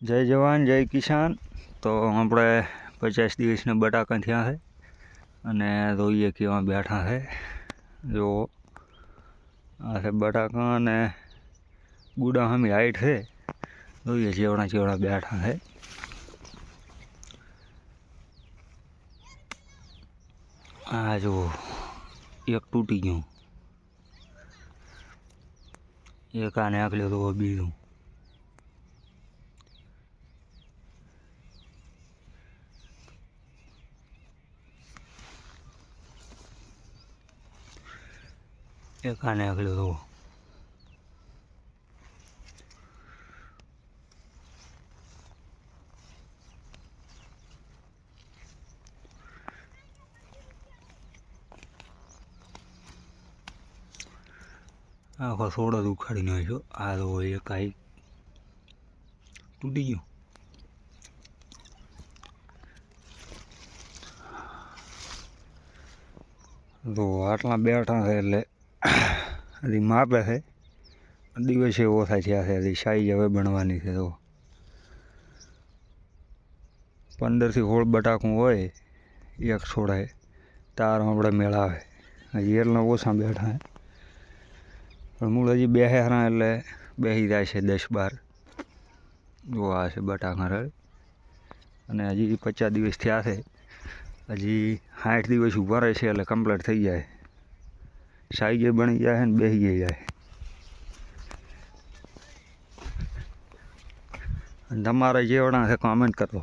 જય જવાન, જય કિસાન. તો આપણે પચાસ દિવસના બટાકા થયા છે અને જોઈએ કેવા બેઠા છે. જો આ છે બટાકા અને ગુડા સામે હાઈટ છે. જોઈએ ચેવડા જેવડા બેઠા છે. આ જો એક તૂટી ગયું. એક આને આખલ્યો તો બીજું એક આને આગળ તો આખો સોડો જ ઉખાડી નાખ્યો. આ તો એક આઈ તૂટી ગયું. તો આટલા બેઠા છે એટલે હજી માપે છે. દિવસે ઓછા થયા છે હજી સાઈઝ હવે બનવાની છે તો પંદરથી હોળ બટાકું હોય, એક છોડાય તાર આપણે મેળાવે એટલા ઓછા બેઠા પણ મૂળ હજી બે હેરા, એટલે બેસી જાય છે દસ બાર. જો આ છે બટાકા રળ અને હજી પચાસ દિવસ થયા છે. હજી સાઠ દિવસ ઊભા રહે છે, એટલે કમ્પ્લીટ થઈ જાય. સાઈઝે બની જાય ને બેસી જાય તમારે જેવડા છે કોમેન્ટ કરો.